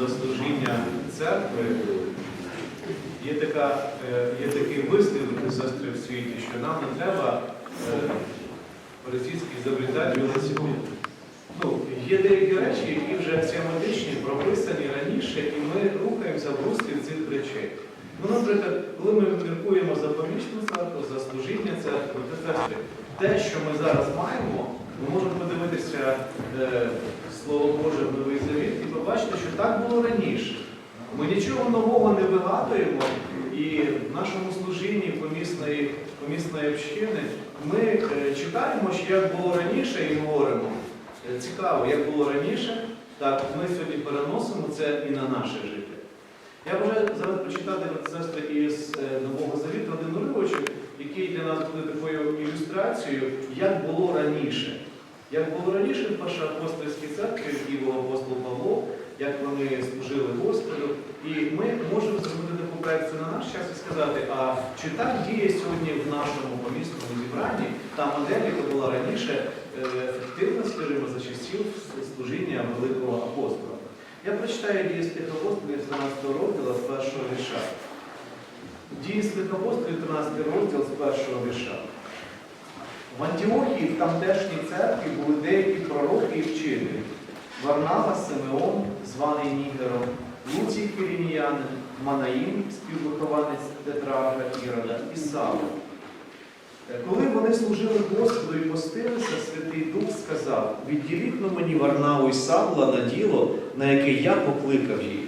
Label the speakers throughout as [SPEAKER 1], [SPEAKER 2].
[SPEAKER 1] за служіння церкви, є, така, е, є такий вислів, сестри в світі, що нам не треба е, російський изобретати велосипед. Ну, є деякі речі, які вже аксіоматичні, прописані раніше, і ми рухаємося в руслі цих речей. Ну, наприклад, коли ми міркуємо за помічну церкву, за служіння церкви, це те, що ми зараз маємо, ми можемо подивитися е, Слово Боже в Новий Завіт і побачити, що так було раніше. Ми нічого нового не вигадуємо, і в нашому служінні помісної, помісної общини ми е, читаємо, що як було раніше, і говоримо. Е, Цікаво, як було раніше, так ми сьогодні переносимо це і на наше життя. Я бажаю зараз прочитати сестри із е, Нового Завіту один уривочок, який для нас буде такою ілюстрацією, як було раніше. Як було раніше в першоапостольській церкві, який був апостол Павло, як вони служили Господу. І ми можемо зробити таку на наш час і сказати, а чи так діє сьогодні в нашому помісному зібранні та модель, яка була раніше е, ефективна, скажімо, за часів служіння великого апостола. Я прочитаю дії з тих апостолів 13 розділу з першого вірша. Дії з тих апостолів 13 розділ з першого вірша. В Антіохії, в тамтешній церкві, були деякі пророки і вчителі. Варнава Симеон, званий Нігером, Луцій Кирініянин, Манаїм, співвихованець Тетрарха Ірода і Савва. Е, Коли вони служили Господу і постилися, Святий Дух сказав, відділіть на мені Варнаву і Савла на діло, на яке я покликав їх.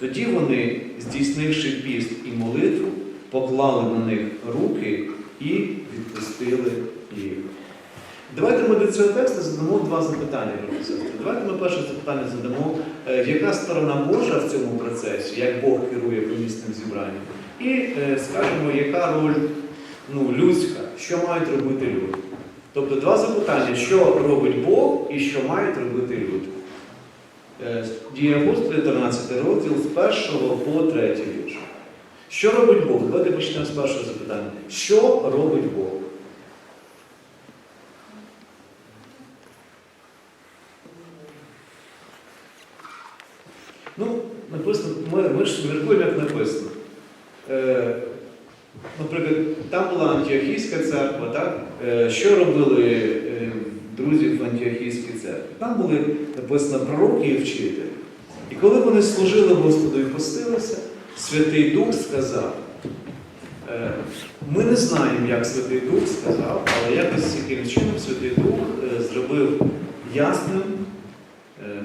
[SPEAKER 1] Тоді вони, здійснивши піст і молитву, поклали на них руки і відпустили їх. Давайте ми до цього тексту задамо два запитання, і. Давайте ми перше запитання задамо, е, яка сторона Божа в цьому процесі, як Бог керує помісним зібранням, і е, скажемо, яка роль ну, людська, що мають робити люди. Тобто два запитання, що робить Бог і що мають робити люди. Дія апостолів 13 розділ з 1 по 3 вірш. Що робить Бог? Давайте почнемо з першого запитання. Що робить Бог? Ну, написано, ми, ми ж міркуємо, як написано. Е, наприклад, там була Антіохійська церква, так? Е, що робили е, друзі в Антіохійській церкві? Там були написано пророки і вчителі. І коли вони служили Господу і постилися, Святий Дух сказав, е, ми не знаємо, як Святий Дух сказав, але якось яким чином Святий Дух е, зробив ясним.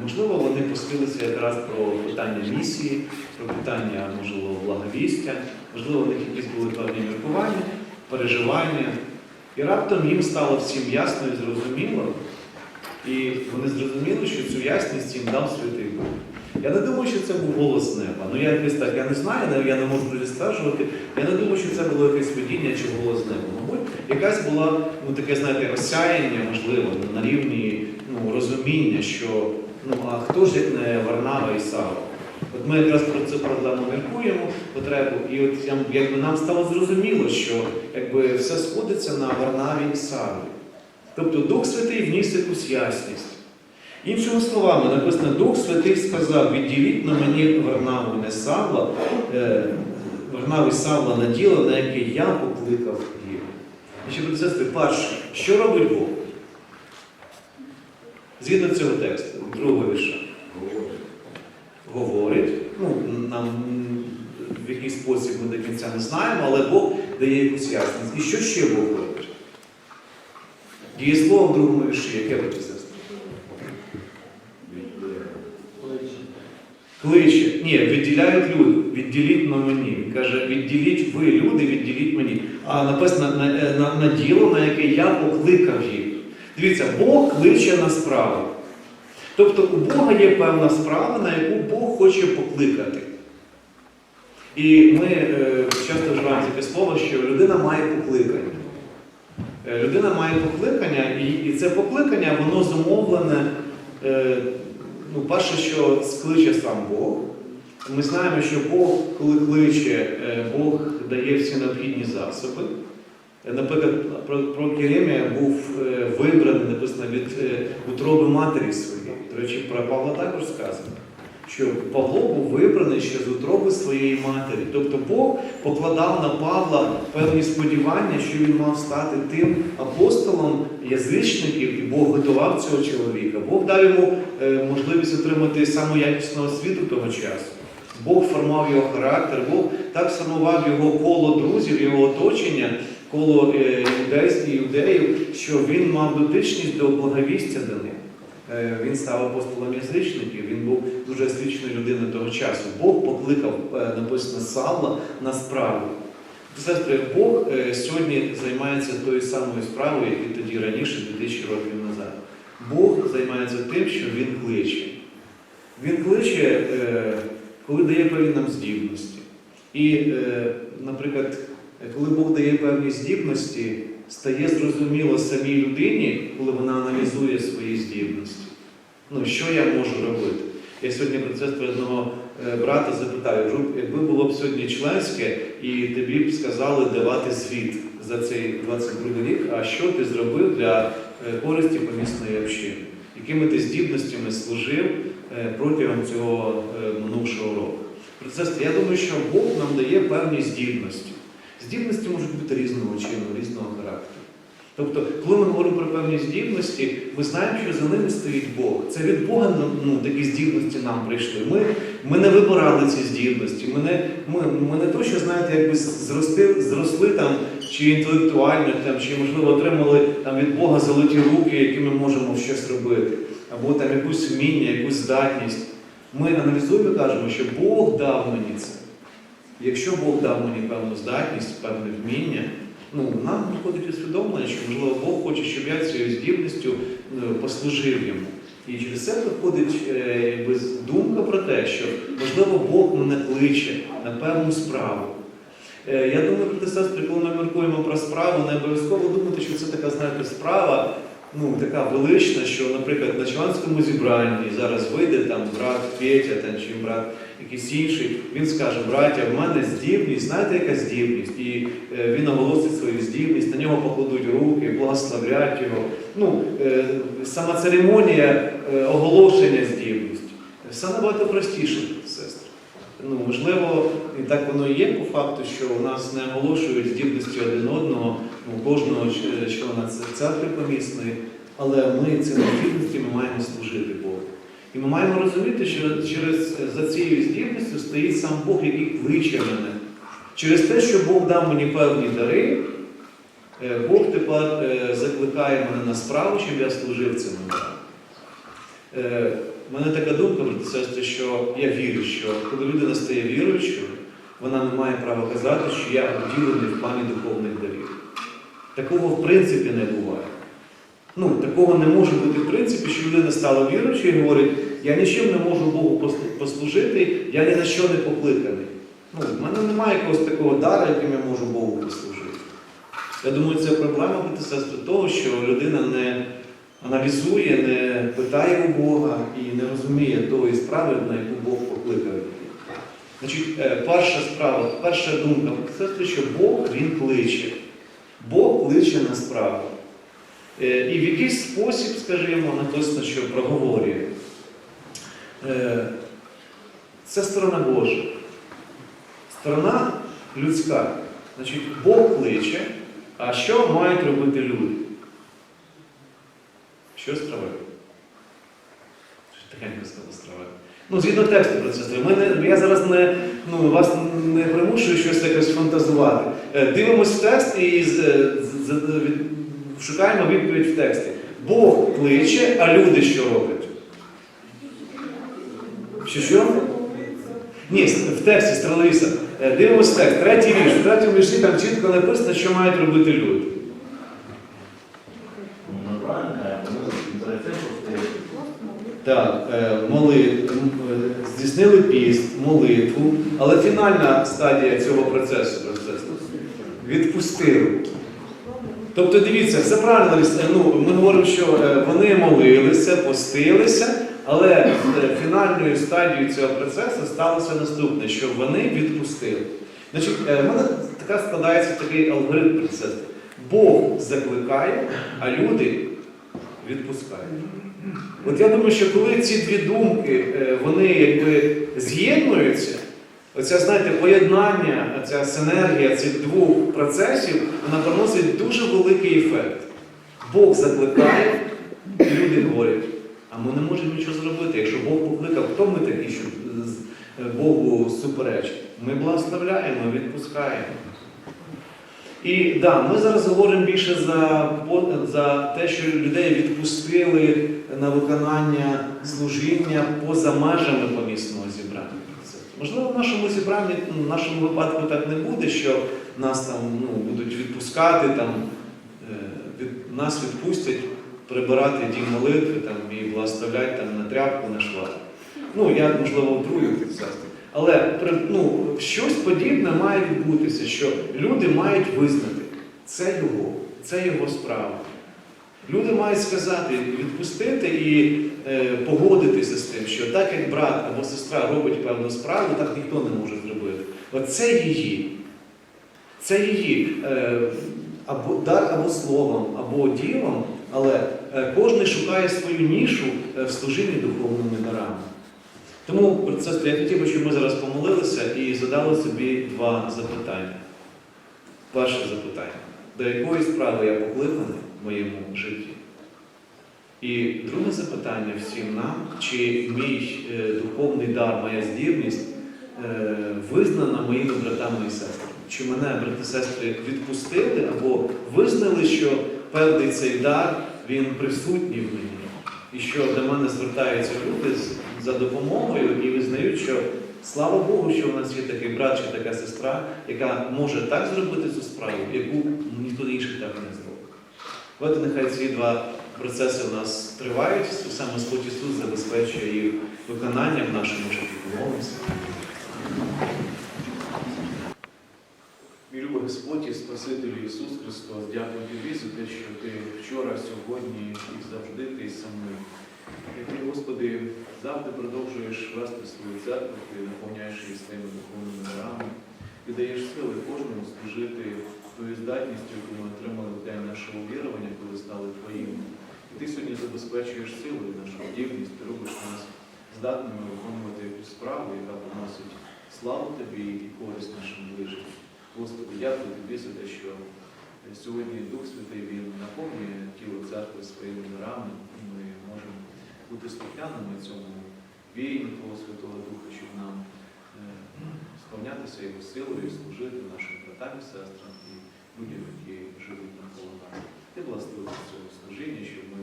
[SPEAKER 1] Можливо, вони постилися якраз про питання місії, про питання, можливо, благовістя, можливо, у них якісь були певні міркування, переживання. І раптом їм стало всім ясно і зрозуміло. І вони зрозуміли, що цю ясність їм дав Святий Дух. Я не думаю, що це був голос неба. Ну я якось так, я не знаю, я не можу стверджувати. Я не думаю, що це було якесь видіння чи голос неба. Мабуть, якась була ну, таке, знаєте, розсяяння, можливо, на рівні ну, розуміння, що ну, а хто ж Варнава і Сава? От ми якраз про цю проблему міркуємо, потребу, і от якби нам стало зрозуміло, що якби все сходиться на Варнаві і Саві. Тобто Дух Святий вніс якусь ясність. Іншими словами, написано, Дух Святий сказав, відділіть на мені Варнаву не Савла, е, Варнаву Савла на діло, на яке я покликав їх. Сестри, перше, що робить Бог? Згідно цього тексту, другого вірша. Говорить, ну, нам в який спосіб ми до кінця не знаємо, але Бог дає якусь ясність. І що ще Бог робить? Дієслово в другому вірші, яке і сестри? Кличе. Ні, відділяють люди. Відділіть на мені. Він каже, відділіть ви, люди, відділіть мені. А написано на, на, на діло, на яке я покликав їх. Дивіться, Бог кличе на справу. Тобто у Бога є певна справа, на яку Бог хоче покликати. І ми е, часто вживаємо таке слово, що людина має покликання. Е, людина має покликання, і, і це покликання, воно зумовлене. Е, Ну, перше, що скличе сам Бог. Ми знаємо, що Бог, коли кличе, е, Бог дає всі необхідні засоби. Е, Наприклад, про, Керемія був е, вибраний, написано, від е, утроби матері своєї. До речі, про Павла також сказано, що Павло був вибраний ще з утроби своєї матері. Тобто Бог покладав на Павла певні сподівання, що він мав стати тим апостолом язичників, і Бог готував цього чоловіка. Бог дав йому можливість отримати самоякісну освіту того часу. Бог формував його характер, Бог так сформував його коло друзів, його оточення, коло е, юдейських іудеїв, що він мав дотичність до благовістя до них. Е, Він став апостолом язичників, він був дуже освіченою людиною того часу. Бог покликав, е, написано, Савла на справу. Сестри, Бог сьогодні займається тою самою справою, як і тоді раніше, 2000 років назад. Бог займається тим, що Він кличе. Він кличе, коли дає певні нам здібності. І, е, наприклад, коли Бог дає певні здібності, стає зрозуміло самій людині, коли вона аналізує свої здібності. Ну, що я можу робити? Я сьогодні про це одного е, брата запитаю, якби було б сьогодні членське, і тобі б сказали давати звіт за цей 22 рік, а що ти зробив для е, користі помісної общини? Якими ти здібностями служив протягом цього е, минувшого року? Процес, я думаю, що Бог нам дає певні здібності. Здібності можуть бути різного чину, різного характеру. Тобто, коли ми говоримо про певні здібності, ми знаємо, що за ними стоїть Бог. Це від Бога ну, такі здібності нам прийшли. Ми, ми не вибирали ці здібності. Ми не, ми, ми не то, що знаєте, якби зросли, зросли там, чи інтелектуально, там, чи можливо отримали там, від Бога золоті руки, які ми можемо щось робити, або там якусь вміння, якусь здатність. Ми аналізуємо і кажемо, що Бог дав мені це. Якщо Бог дав мені певну здатність, певне вміння, ну, нам приходить усвідомлення, що, можливо, Бог хоче, щоб я цією здібністю е, послужив йому. І через це приходить е, якби, думка про те, що, можливо, Бог мене кличе на певну справу. Е, Я думаю, брати сестри, коли ми міркуємо про справу, не обов'язково думати, що це така, знаєте, справа, ну, така велична, що, наприклад, на членському зібранні зараз вийде там брат Петя там, чи брат якийсь інший, він скаже, браття, в мене здібність, знаєте, яка здібність? І е, він оголосить свою здібність, на нього покладуть руки, благословлять його. Ну, е, сама церемонія е, оголошення здібності. Все набагато простіше, сестри. Ну, можливо, і так воно і є по факту, що у нас не оголошують здібності один одного, ну, кожного члена церкви помісної, але ми цими здібностями маємо служити Богу. І ми маємо розуміти, що через за цією здібністю стоїть сам Бог, який кличе мене. Через те, що Бог дав мені певні дари, е, Бог тепер е, закликає мене на справу, щоб я служив цим дарам. Е, У мене така думка, сестри, що я вірю, що коли людина стає віруючою, вона не має права казати, що я обділений в плані духовних дарів. Такого в принципі не буває. Ну, такого не може бути в принципі, що людина стала віруючою і говорить, я нічим не можу Богу послужити, я ні на що не покликаний. Ну, в мене немає якогось такого дара, яким я можу Богу послужити. Я думаю, це проблема брати сестри, того, що людина не аналізує, не питає у Бога і не розуміє тої справи, на яку Бог покликав. Значить, е, перша справа, перша думка, сестри, що Бог Він кличе. Кличе на справу. Е, І в якийсь спосіб, скажімо, написано, що проговорює. Е, Це сторона Божа. Сторона людська. Значить, Бог кличе, а що мають робити люди? Що стравити? Що тихенько сказав стравити? Ну, згідно тексту про це не, я зараз не, ну, вас не примушую щось якось фантазувати. Е, Дивимось в текст і від- шукаємо відповідь в тексті. Бог кличе, а люди що роблять? Що що? Ні, в тексті Стрелевіса. Е, Дивимось текст, третій вірш. В третьому вірші там чітко написано, що мають робити люди.
[SPEAKER 2] Ну, правильно, ми за це постоїть.
[SPEAKER 1] Так, е, моли, е, здійснили піст, молитву, але фінальна стадія цього процесу, відпустили. Тобто, дивіться, все правильно, ну, ми говоримо, що е, вони молилися, постилися, але фінальною стадією цього процесу сталося наступне, що вони відпустили. Значить, в мене така складається такий алгоритм процесу. Бог закликає, а люди відпускають. От я думаю, що коли ці дві думки е, вони якби з'єднуються, оця, знаєте, поєднання, ця синергія цих двох процесів, вона приносить дуже великий ефект. Бог закликає, і люди говорять, а ми не можемо нічого зробити. Якщо Бог покликав, хто ми такі, е, Богу суперечити? Ми благословляємо, відпускаємо. І да, ми зараз говоримо більше за, за те, що людей відпустили на виконання служіння поза межами помісного зібрання. Можливо, в нашому зібранні, ну, в нашому випадку так не буде, що нас там ну, будуть відпускати, там, е, від, нас відпустять прибирати дім молитви там, і благословлять там, на тряпку, на швар. Ну, я, можливо, утрую це. Але ну, щось подібне має відбутися, що люди мають визнати, це його, це його справа. Люди мають сказати, відпустити і е, погодитися з тим, що так як брат або сестра робить певну справу, так ніхто не може зробити. Оце її. Це її е, або дар або словом, або ділом, але е, кожен шукає свою нішу е, в служінні духовними дарами. Тому це я хотів би, щоб ми зараз помолилися і задали собі два запитання. Перше запитання. До якої справи я покликаний в моєму житті? І друге запитання всім нам, чи мій е, духовний дар, моя здібність е, визнана моїми братами і сестрами? Чи мене брати і сестри відпустили або визнали, що певний цей дар він присутній в мені? І що до мене звертаються люди з- за допомогою і визнають, що слава Богу, що у нас є такий брат чи така сестра, яка може так зробити цю справу, яку ніхто інший так не зробить. От нехай ці два процеси у нас тривають, саме Господь Ісус забезпечує їх виконання в нашому житті. Помолимося. Мій любий Господь і Спасителю Ісус Христос, дякую тобі за те, що ти вчора, сьогодні і завжди ти зі мною. І ти, Господи, завжди продовжуєш вести свою церкву, ти наповняєш її своїми духовними дарами, ти даєш сили кожному служити тою здатністю, яку ми отримали в день нашого вірування, коли стали Твоїм. І ти сьогодні забезпечуєш силою нашу дівність, ти робиш нас здатними виконувати якусь справу, яка приносить славу тобі і користь нашим ближнім. Господи, дякую тобі за те, що сьогодні Дух Святий Він наповнює тіло церкви своїми дарами, і ми бути слухняними цьому війну Святого Духа, щоб нам е, ну, сповнятися його силою, і служити нашим братам і сестрам і людям, які живуть навколо нас. Ти властиво цього служіння, щоб ми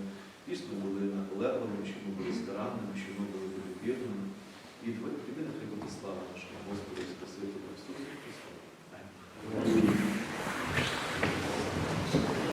[SPEAKER 1] дійсно були наполегливими, щоб ми були старанними, щоб ми були довірними. І тобі нехай буде слава нашому і Спасителю Ісусу Христу. Амінь.